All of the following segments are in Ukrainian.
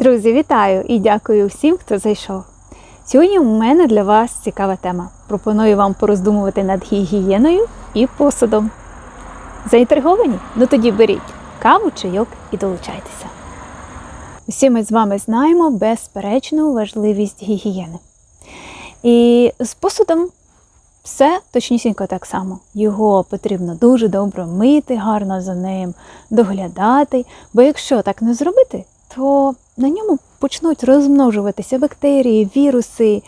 Друзі, вітаю і дякую всім, хто зайшов. Сьогодні у мене для вас цікава тема. Пропоную вам пороздумувати над гігієною і посудом. Заінтриговані? Ну тоді беріть каву, чайок і долучайтеся. Усі ми з вами знаємо безперечну важливість гігієни. І з посудом все точнісінько так само. Його потрібно дуже добре мити, гарно за ним доглядати. Бо якщо так не зробити, то на ньому почнуть розмножуватися бактерії, віруси,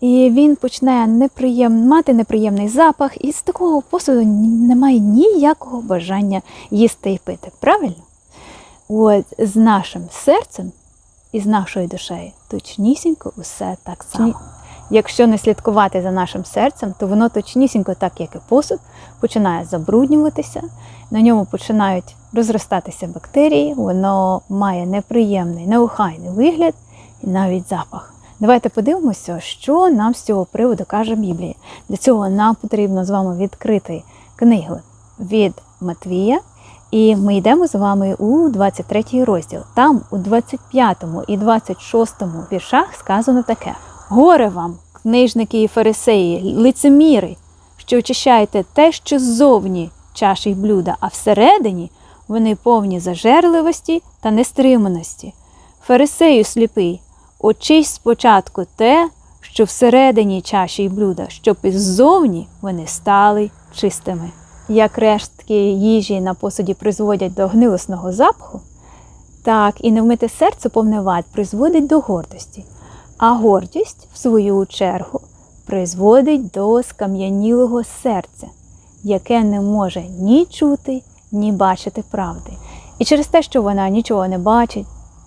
і він почне неприєм... мати неприємний запах, і з такого посуду немає ніякого бажання їсти і пити. Правильно? От з нашим серцем і з нашою душею точнісінько усе так само. Якщо не слідкувати за нашим серцем, то воно точнісінько, так як і посуд, починає забруднюватися, на ньому починають розростатися бактерії, воно має неприємний, неохайний вигляд і навіть запах. Давайте подивимося, що нам з цього приводу каже Біблія. Для цього нам потрібно з вами відкрити книгу від Матвія. І ми йдемо з вами у 23 розділ. Там у 25 і 26 віршах сказано таке: Горе вам, книжники і фарисеї, лицеміри, що очищаєте те, що ззовні чаші й блюда, а всередині вони повні зажерливості та нестриманості. Фарисею сліпий, очисть спочатку те, що всередині чаші й блюда, щоб іззовні вони стали чистими. Як рештки їжі на посуді призводять до гнилосного запаху, так і невмите серце повне вад призводить до гордості, а гордість, в свою чергу, призводить до скам'янілого серця, яке не може ні чути, ні бачити правди. І через те, що вона нічого не бачить,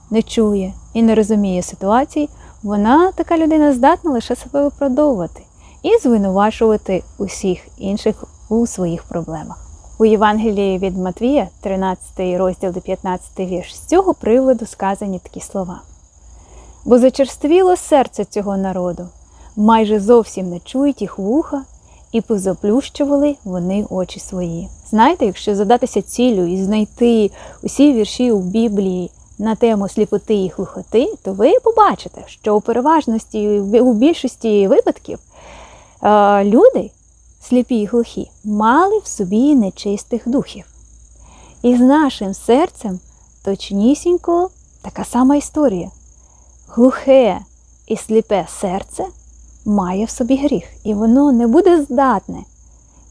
не чує і не розуміє ситуації, вона така людина здатна лише себе виправдовувати і звинувачувати усіх інших у своїх проблемах. У Євангелії від Матвія, 13 розділ до 15 вірш, з цього приводу сказані такі слова. Бо зачерствіло серце цього народу, майже зовсім не чують їх вуха, і позаплющували вони очі свої. Знаєте, якщо задатися цілю і знайти усі вірші у Біблії на тему сліпоти і глухоти, то ви побачите, що у переважності, у більшості випадків е, люди, сліпі і глухі, мали в собі нечистих духів. І з нашим серцем точнісінько така сама історія. Глухе і сліпе серце має в собі гріх, і воно не буде здатне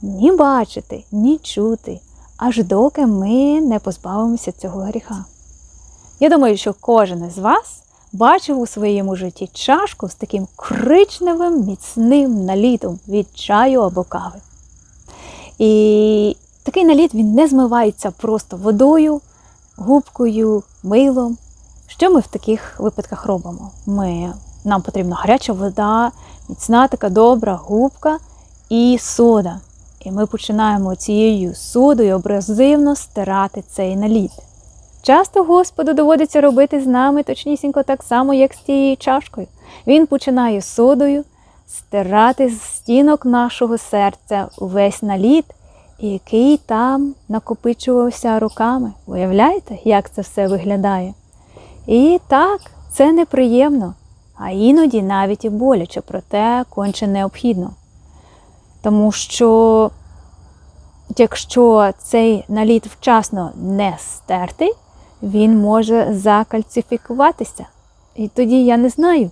ні бачити, ні чути, аж доки ми не позбавимося цього гріха. Я думаю, що кожен із вас бачив у своєму житті чашку з таким коричневим міцним налітом від чаю або кави. І такий наліт він не змивається просто водою, губкою, милом. Що ми в таких випадках робимо? Ми, Нам потрібна гаряча вода, міцна така добра губка і сода. І ми починаємо цією содою абразивно стирати цей наліт. Часто Господу доводиться робити з нами точнісінько так само, як з тією чашкою. Він починає содою стирати з стінок нашого серця увесь наліт, який там накопичувався роками. Уявляєте, як це все виглядає? І так, це неприємно, а іноді навіть і боляче, проте конче необхідно. Тому що, якщо цей наліт вчасно не стерти, він може закальцифікуватися. І тоді я не знаю,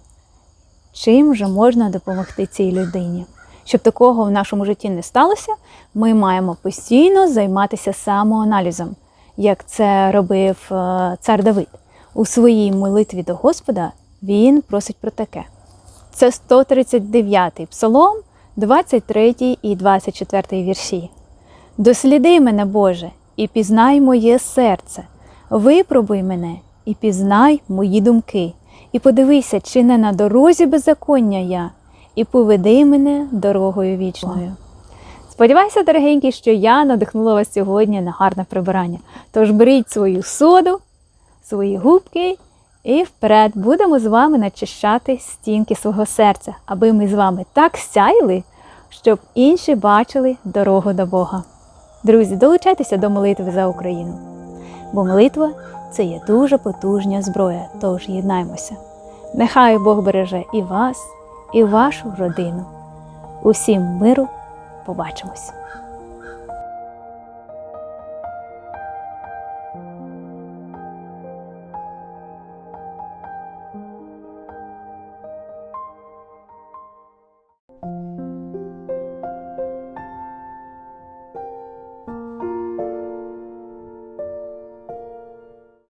чим же можна допомогти цій людині. Щоб такого в нашому житті не сталося, ми маємо постійно займатися самоаналізом, як це робив е, цар Давид. У своїй молитві до Господа він просить про таке. Це 139-й псалом, 23 і 24 вірші. Досліди мене, Боже, і пізнай моє серце, випробуй мене і пізнай мої думки, і подивися, чи не на дорозі беззаконня я, і поведи мене дорогою вічною. Сподіваюся, дорогенькі, що я надихнула вас сьогодні на гарне прибирання. Тож беріть свою соду, свої губки і вперед будемо з вами начищати стінки свого серця, аби ми з вами так сяяли, щоб інші бачили дорогу до Бога. Друзі, долучайтеся до молитви за Україну, бо молитва це є дуже потужна зброя, тож єднаймося. Нехай Бог береже і вас, і вашу родину. Усім миру, побачимось!